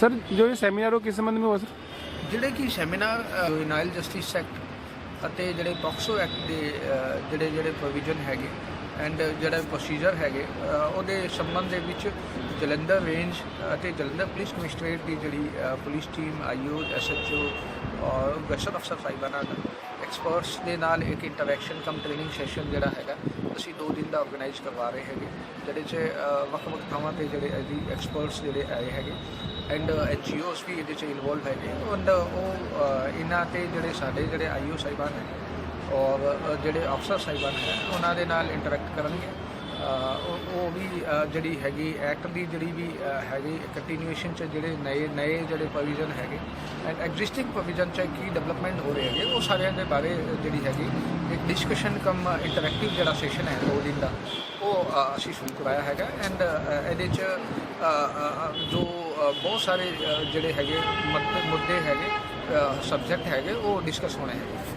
Sir ਜੋ ਇਹ seminar ਉਹ ਕਿਸ ਸੰਬੰਧ ਵਿੱਚ ਹੋਇਆ ਸਰ? ਜਿਹੜੇ ਕਿ ਸੈਮੀਨਾਰ ਯੂਨਾਈਲ ਜਸਟਿਸ ਐਕਟ ਅਤੇ ਜਿਹੜੇ ਪੋਕਸੋ ਐਕਟ ਦੇ ਅ, ਜਿਹੜੇ ਜਿਹੜੇ ਪ੍ਰੋਵੀਜ਼ਨ ਹੈਗੇ ਐਂਡ ਜਿਹੜਾ ਪ੍ਰੋਸੀਜਰ ਹੈਗੇ ਅ, ਉਹਦੇ ਸੰਬੰਧ ਦੇ ਵਿੱਚ ਜਲੰਧਰ ਰੇਂਜ ਅਤੇ ਜਲੰਧਰ ਪੁਲਿਸ ਕਮਿਸ਼ਨਰੇਟ ਦੀ ਜਿਹੜੀ ਅ, ਪੁਲਿਸ ਟੀਮ ਆਈਓ ਐਸਐਚਓ ਔਰ ਗਸ਼ਤ ਅਫਸਰ ਸਾਹਿਬਾਨਾਂ ਦਾ ਐਕਸਪਰਟਸ ਦੇ ਨਾਲ ਇੱਕ ਇੰਟਰੈਕਸ਼ਨ ਕਮ ਟ੍ਰੇਨਿੰਗ ਸੈਸ਼ਨ ਜਿਹੜਾ ਹੈਗਾ, ਅਸੀਂ ਦੋ ਦਿਨ ਦਾ ਆਰਗੇਨਾਈਜ਼ ਕਰਵਾ ਰਹੇ ਹੈਗੇ ਜਿਹੜੇ 'ਚ ਵੱਖ-ਵੱਖ ਥਾਵਾਂ ਤੇ ਜਿਹੜੇ ਇਹਦੀ ਐਕਸਪਰਟਸ ਜਿਹੜੇ ਆਏ ਹੈਗੇ ਐਂਡ ਐਨਜੀਓਸ ਵੀ ਇਹਦੇ 'ਚ ਇਨਵੋਲਵ ਹੈਗੇ ਐਂਡ ਉਹ ਇਹਨਾਂ ਤੇ ਜਿਹੜੇ ਸਾਡੇ ਜਿਹੜੇ ਆਈਓ ਸਾਹਿਬਾਨ ਹੈ ਔਰ ਜਿਹੜੇ ਅਫਸਰ ਸਾਹਿਬਾਨ ਹੈ ਉਹਨਾਂ ਦੇ ਨਾਲ ਇੰਟਰੈਕਟ ਕਰਨਗੇ। ਉਹ ਉਹ ਵੀ ਜਿਹੜੀ ਹੈਗੀ ਐਕਟ ਦੀ ਜਿਹੜੀ ਵੀ ਹੈਗੀ ਕੰਟੀਨਿਊਸ਼ਨ ਚ ਜਿਹੜੇ ਨਏ ਨਏ ਜਿਹੜੇ ਪ੍ਰੋਵੀਜ਼ਨ ਹੈਗੇ ਐਂਡ ਐਗਜ਼ਿਸਟਿੰਗ ਪ੍ਰੋਵੀਜ਼ਨ ਚ ਕੀ ਡਿਵੈਲਪਮੈਂਟ ਹੋ ਰਹੇ ਹੈਗੇ, ਉਹ ਸਾਰਿਆਂ ਦੇ ਬਾਰੇ ਜਿਹੜੀ ਹੈਗੀ ਇੱਕ ਡਿਸਕਸ਼ਨ ਕਮ ਇੰਟਰੈਕਟਿਵ ਜਿਹੜਾ ਸੈਸ਼ਨ ਹੈ ਦੋ ਦਿਨ ਦਾ, ਉਹ ਅਸੀਂ ਸ਼ੁਰੂ ਕਰਾਇਆ ਹੈਗਾ ਐਂਡ ਇਹਦੇ ਚ ਜੋ ਬਹੁਤ ਸਾਰੇ ਜਿਹੜੇ ਹੈਗੇ ਮੁੱਦੇ ਹੈਗੇ ਸਬਜੈਕਟ ਹੈਗੇ, ਉਹ ਡਿਸਕਸ ਹੋਣੇ ਹੈਗੇ।